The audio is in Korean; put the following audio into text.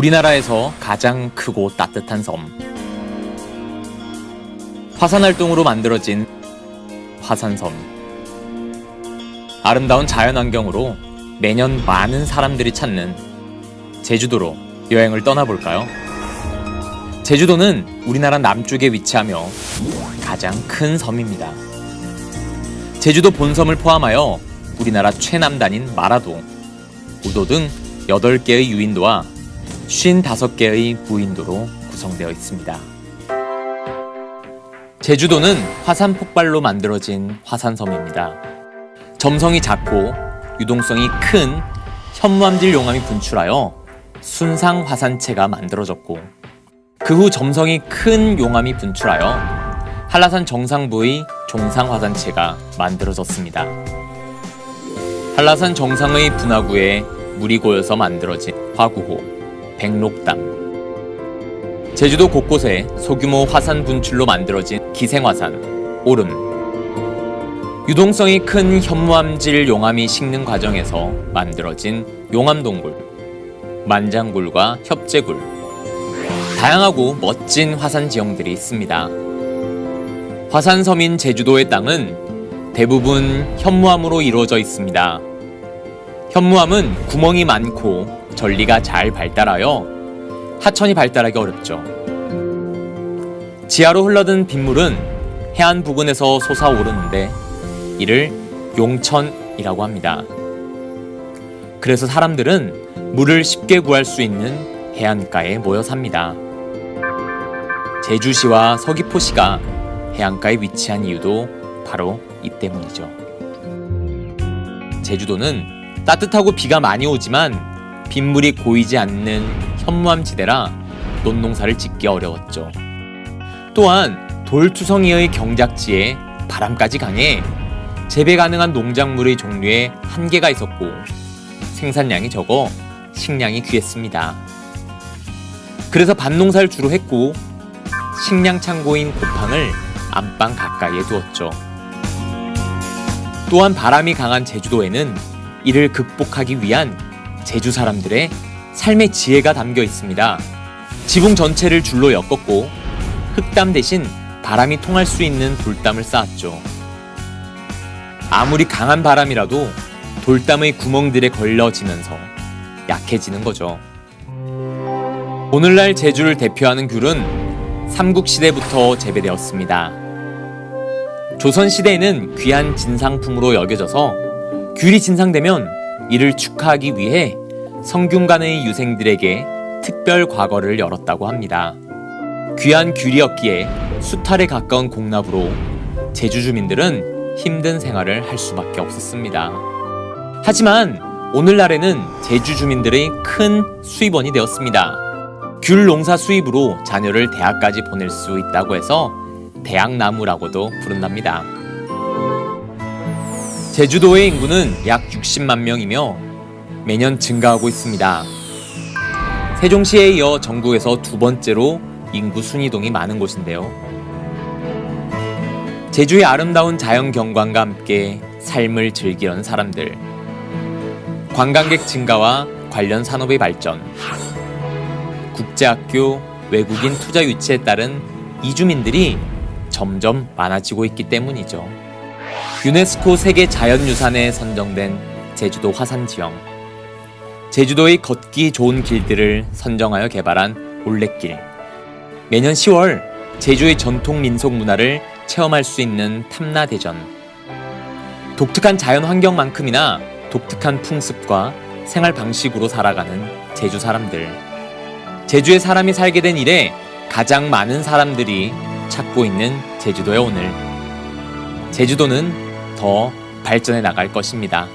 우리나라에서 가장 크고 따뜻한 섬. 화산 활동으로 만들어진 화산섬. 아름다운 자연환경으로 매년 많은 사람들이 찾는 제주도로 여행을 떠나볼까요? 제주도는 우리나라 남쪽에 위치하며 가장 큰 섬입니다. 제주도 본섬을 포함하여 우리나라 최남단인 마라도, 우도 등 8개의 유인도와 55개의 무인도로 구성되어 있습니다. 제주도는 화산 폭발로 만들어진 화산섬입니다. 점성이 작고 유동성이 큰 현무암질 용암이 분출하여 순상 화산체가 만들어졌고 그 후 점성이 큰 용암이 분출하여 한라산 정상부의 종상 화산체가 만들어졌습니다. 한라산 정상의 분화구에 물이 고여서 만들어진 화구호, 백록담. 제주도 곳곳에 소규모 화산 분출로 만들어진 기생화산, 오름. 유동성이 큰 현무암질 용암이 식는 과정에서 만들어진 용암동굴, 만장굴과 협재굴. 다양하고 멋진 화산 지형들이 있습니다. 화산 섬인 제주도의 땅은 대부분 현무암으로 이루어져 있습니다. 현무암은 구멍이 많고 전리가 잘 발달하여 하천이 발달하기 어렵죠. 지하로 흘러든 빗물은 해안 부근에서 솟아오르는데 이를 용천이라고 합니다. 그래서 사람들은 물을 쉽게 구할 수 있는 해안가에 모여 삽니다. 제주시와 서귀포시가 해안가에 위치한 이유도 바로 이 때문이죠. 제주도는 따뜻하고 비가 많이 오지만 빗물이 고이지 않는 현무암 지대라 논농사를 짓기 어려웠죠. 또한 돌투성이의 경작지에 바람까지 강해 재배 가능한 농작물의 종류에 한계가 있었고 생산량이 적어 식량이 귀했습니다. 그래서 밭농사를 주로 했고 식량 창고인 고팡을 안방 가까이에 두었죠. 또한 바람이 강한 제주도에는 이를 극복하기 위한 제주 사람들의 삶의 지혜가 담겨 있습니다. 지붕 전체를 줄로 엮었고 흙담 대신 바람이 통할 수 있는 돌담을 쌓았죠. 아무리 강한 바람이라도 돌담의 구멍들에 걸려지면서 약해지는 거죠. 오늘날 제주를 대표하는 귤은 삼국시대부터 재배되었습니다. 조선시대에는 귀한 진상품으로 여겨져서 귤이 진상되면 이를 축하하기 위해 성균관의 유생들에게 특별 과거를 열었다고 합니다. 귀한 귤이었기에 수탈에 가까운 공납으로 제주 주민들은 힘든 생활을 할 수밖에 없었습니다. 하지만 오늘날에는 제주 주민들의 큰 수입원이 되었습니다. 귤 농사 수입으로 자녀를 대학까지 보낼 수 있다고 해서 대학나무라고도 부른답니다. 제주도의 인구는 약 60만 명이며 매년 증가하고 있습니다. 세종시에 이어 전국에서 두 번째로 인구 순이동이 많은 곳인데요. 제주의 아름다운 자연 경관과 함께 삶을 즐기려는 사람들, 관광객 증가와 관련 산업의 발전, 국제학교, 외국인 투자 유치에 따른 이주민들이 점점 많아지고 있기 때문이죠. 유네스코 세계 자연유산에 선정된 제주도 화산지형. 제주도의 걷기 좋은 길들을 선정하여 개발한 올레길. 매년 10월 제주의 전통 민속 문화를 체험할 수 있는 탐라대전. 독특한 자연 환경만큼이나 독특한 풍습과 생활 방식으로 살아가는 제주 사람들. 제주에 사람이 살게 된 이래 가장 많은 사람들이 찾고 있는 제주도의 오늘. 제주도는 더 발전해 나갈 것입니다.